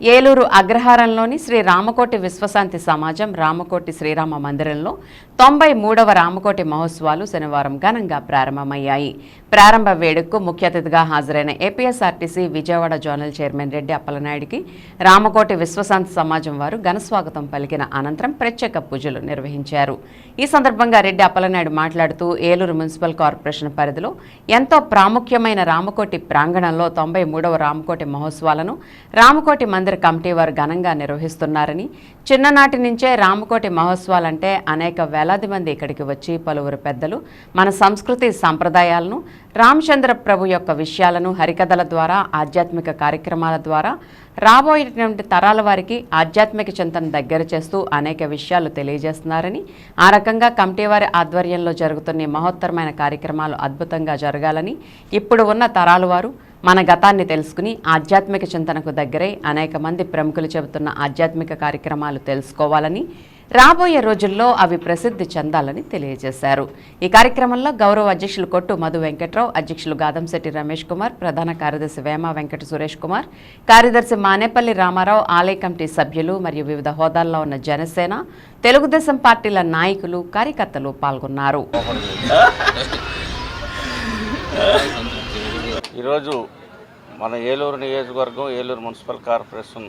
ఏలూరు అగ్రహారంలోని శ్రీ రామకోటి విశ్వశాంతి సమాజం రామకోటి శ్రీరామ మందిరంలో తొంభై మూడవ రామకోటి మహోత్సవాలు శనివారం ఘనంగా ప్రారంభమయ్యాయి. ప్రారంభ వేడుకకు ముఖ్య అతిథిగా హాజరైన APSRTC Vijayawada zonal chairman Reddy అప్పలనాయుడికి Ramakoti విశ్వశాంతి సమాజం వారు ఘనస్వాగతం పలికిన అనంతరం ప్రత్యేక పూజలు నిర్వహించారు. ఈ సందర్భంగా రెడ్డి అప్పలనాయుడు మాట్లాడుతూ ఏలూరు మున్సిపల్ కార్పొరేషన్ పరిధిలో ఎంతో ప్రాముఖ్యమైన రామకోటి ప్రాంగణంలో తొంభై మూడవ రామకోటి మహోత్సవాలను రామకోటి మందిర కమిటీ వారు ఘనంగా నిర్వహిస్తున్నారని చిన్ననాటి నుంచే రామకోటి మహోత్సవాలంటే అనేక వేలాది మంది ఇక్కడికి వచ్చి పలువురు పెద్దలు మన సంస్కృతి సంప్రదాయాలను రామచంద్ర ప్రభు యొక్క విషయాలను హరికథల ద్వారా ఆధ్యాత్మిక కార్యక్రమాల ద్వారా రాబోయేటువంటి తరాల వారికి ఆధ్యాత్మిక చింతన దగ్గర చేస్తూ అనేక విషయాలు తెలియజేస్తున్నారని ఆ రకంగా కమిటీ వారి ఆధ్వర్యంలో జరుగుతున్న మహోత్తరమైన కార్యక్రమాలు అద్భుతంగా జరగాలని ఇప్పుడు ఉన్న తరాల వారు మన గతాన్ని తెలుసుకుని ఆధ్యాత్మిక చింతనకు దగ్గరై అనేక మంది ప్రముఖులు చెబుతున్న ఆధ్యాత్మిక కార్యక్రమాలు తెలుసుకోవాలని రాబోయే రోజుల్లో అవి ప్రసిద్ధి చెందాలని తెలియజేశారు. ఈ కార్యక్రమంలో గౌరవ అధ్యక్షులు కొట్టు మధు వెంకట్రావు అధ్యక్షులు గాదంశెట్టి రమేష్ కుమార్ ప్రధాన కార్యదర్శి వేమ వెంకట సురేష్ కుమార్ కార్యదర్శి మానేపల్లి రామారావు ఆలయ కమిటీ సభ్యులు మరియు వివిధ హోదాల్లో ఉన్న జనసేన తెలుగుదేశం పార్టీల నాయకులు కార్యకర్తలు పాల్గొన్నారు. ఈరోజు మన ఏలూరు నియోజకవర్గం ఏలూరు మున్సిపల్ కార్పొరేషన్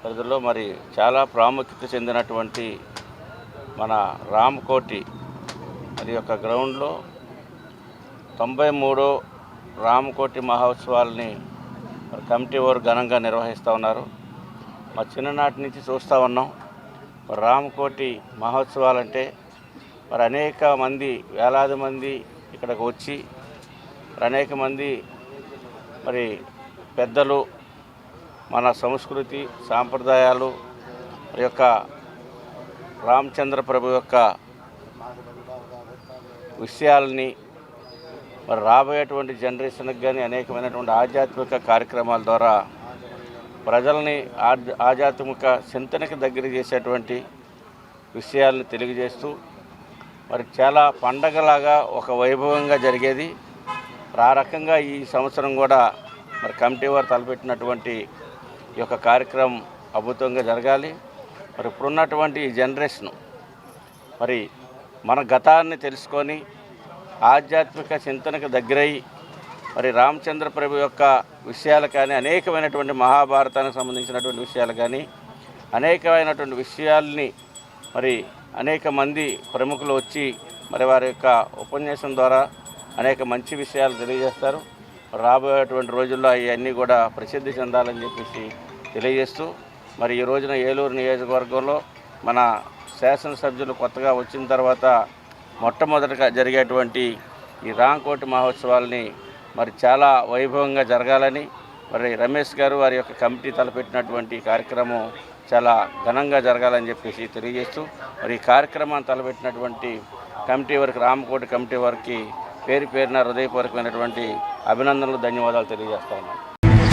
పరిధిలో మరి చాలా ప్రాముఖ్యత చెందినటువంటి మన రామకోటి అది యొక్క గ్రౌండ్లో తొంభై మూడో రామకోటి మహోత్సవాల్ని కమిటీ వారు ఘనంగా నిర్వహిస్తూ ఉన్నారు. మా చిన్ననాటి నుంచి చూస్తూ ఉన్నాం. మరి రామకోటి మహోత్సవాలంటే మరి అనేక మంది వేలాది మంది ఇక్కడికి వచ్చి అనేక మంది మరి పెద్దలు మన సంస్కృతి సాంప్రదాయాలు మరి యొక్క రామచంద్ర ప్రభు యొక్క విషయాలని మరి రాబోయేటువంటి జనరేషన్కి కానీ అనేకమైనటువంటి ఆధ్యాత్మిక కార్యక్రమాల ద్వారా ప్రజల్ని ఆధ్యాత్మిక చింతనకి దగ్గర చేసేటువంటి విషయాలను తెలియజేస్తూ మరి చాలా పండగలాగా ఒక వైభవంగా జరిగేది. ఆ రకంగా ఈ సంవత్సరం కూడా మరి కమిటీ వారు తలపెట్టినటువంటి ఈ యొక్క కార్యక్రమం అద్భుతంగా జరగాలి. మరి ఇప్పుడున్నటువంటి ఈ జనరేషను మరి మన గతాన్ని తెలుసుకొని ఆధ్యాత్మిక చింతనకు దగ్గరై మరి రామచంద్ర ప్రభు యొక్క విషయాలు కానీ అనేకమైనటువంటి మహాభారతానికి సంబంధించినటువంటి విషయాలు కానీ అనేకమైనటువంటి విషయాల్ని మరి అనేక మంది ప్రముఖులు వచ్చి మరి వారి యొక్క ఉపన్యాసం ద్వారా అనేక మంచి విషయాలు తెలియజేస్తారు. రాబోయేటువంటి రోజుల్లో అవన్నీ కూడా ప్రసిద్ధి చెందాలని చెప్పేసి తెలియజేస్తూ మరి ఈ రోజున ఏలూరు నియోజకవర్గంలో మన శాసనసభ్యులు కొత్తగా వచ్చిన తర్వాత మొట్టమొదటిగా జరిగేటువంటి ఈ రాంకోటి మహోత్సవాల్ని మరి చాలా వైభవంగా జరగాలని మరి రమేష్ గారు వారి యొక్క కమిటీ తలపెట్టినటువంటి కార్యక్రమం చాలా ఘనంగా జరగాలని చెప్పేసి తెలియజేస్తూ మరి ఈ కార్యక్రమాన్ని తలపెట్టినటువంటి కమిటీ వారికి రామకోటి కమిటీ వారికి పేరు పేరున హృదయపూర్వకమైనటువంటి అభినందనలు ధన్యవాదాలు తెలియజేస్తా ఉన్నాను.